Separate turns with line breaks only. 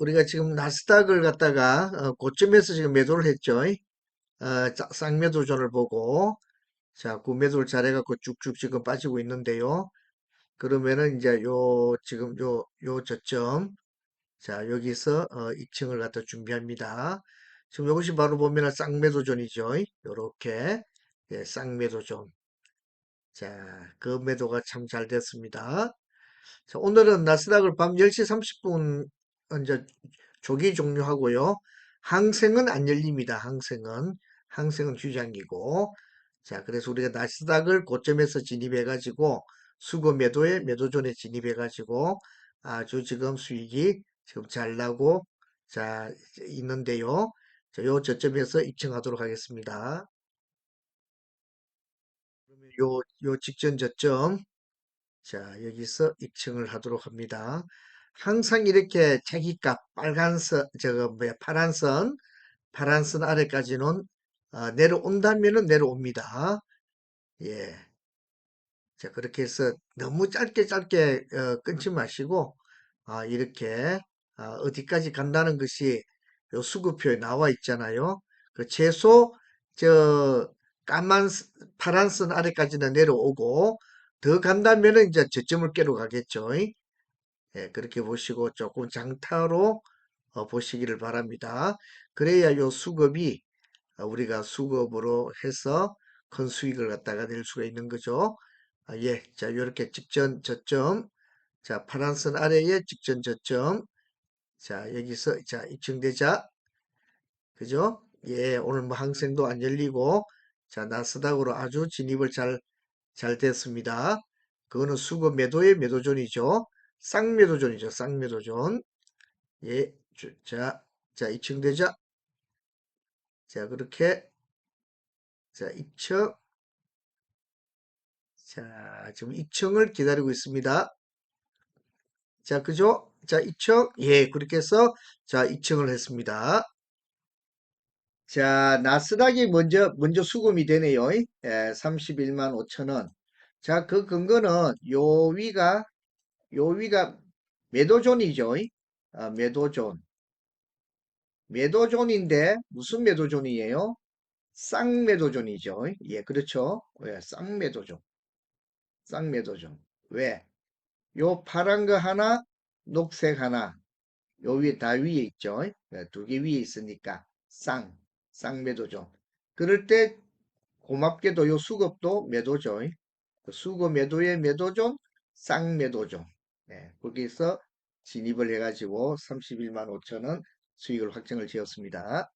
우리가 지금 나스닥을 갖다가 어, 고점에서 지금 매도를 했죠. 어, 자- 쌍매도전을 보고 자, 구매도를 잘해갖고 쭉쭉 지금 빠지고 있는데요. 그러면은 이제 요 지금 요 요 저점 자 여기서 어, 2층을 갖다 준비합니다. 지금 이것이 바로 보면은 쌍매도존이죠. 요렇게 예, 쌍매도존. 자, 그 매도가 참 잘 됐습니다. 자, 오늘은 나스닥을 밤 10시 30분 이제 조기 종료하고요. 항생은 안 열립니다. 항생은 항생은 휴장이고 자, 그래서 우리가 나스닥을 고점에서 진입해 가지고 수거 매도에 매도존에 진입해 가지고 아주 지금 수익이 지금 잘 나고 자, 있는데요. 자, 요 저점에서 입증하도록 하겠습니다. 그러면 요, 요 직전 저점 자, 여기서 입증을 하도록 합니다. 항상 이렇게 자기값 빨간 선, 저거 뭐야, 파란 선, 파란 선 아래까지는 어, 내려온다면은 내려옵니다. 예. 자, 그렇게 해서 너무 짧게 짧게 어, 끊지 마시고 아, 이렇게 아, 어디까지 간다는 것이 요 수급표에 나와 있잖아요. 그 최소 저 까만 스- 파란 선 아래까지는 내려오고 더 간다면은 이제 저점을 깨러 가겠죠. 예, 그렇게 보시고 조금 장타로 어, 보시기를 바랍니다. 그래야 요 수급이 어, 우리가 수급으로 해서 큰 수익을 갖다가 낼 수가 있는 거죠. 아, 예, 자, 이렇게 직전 저점, 자, 파란 선 아래에 직전 저점, 자, 여기서, 자, 입증되자, 그죠? 예, 오늘 뭐 항생도 안 열리고, 자, 나스닥으로 아주 진입을 잘, 잘 됐습니다. 그거는 수급 매도의 매도존이죠. 쌍매도존이죠. 쌍매도존. 예, 주- 자, 자, 입증되자. 자, 그렇게, 자, 입증. 자, 지금 입증을 기다리고 있습니다. 자, 그죠? 자, 2층. 예, 그렇게 해서, 자, 2층을 했습니다. 자, 나스닥이 먼저, 먼저 수금이 되네요. 예, 31만 5천 원. 자, 그 근거는 요 위가, 요 위가 매도존이죠. 아, 매도존. 매도존인데, 무슨 매도존이에요? 쌍매도존이죠. 예, 그렇죠. 예, 쌍매도존. 쌍매도존. 왜? 요 파란 거 하나, 녹색 하나. 요 위에 다 위에 있죠. 두개 위에 있으니까 쌍, 쌍매도죠. 그럴 때 고맙게도 요 수급도 매도죠. 그 수급 매도의 매도존, 쌍매도존. 네, 거기서 진입을 해가지고 31만 5천 원 수익을 확정을 지었습니다.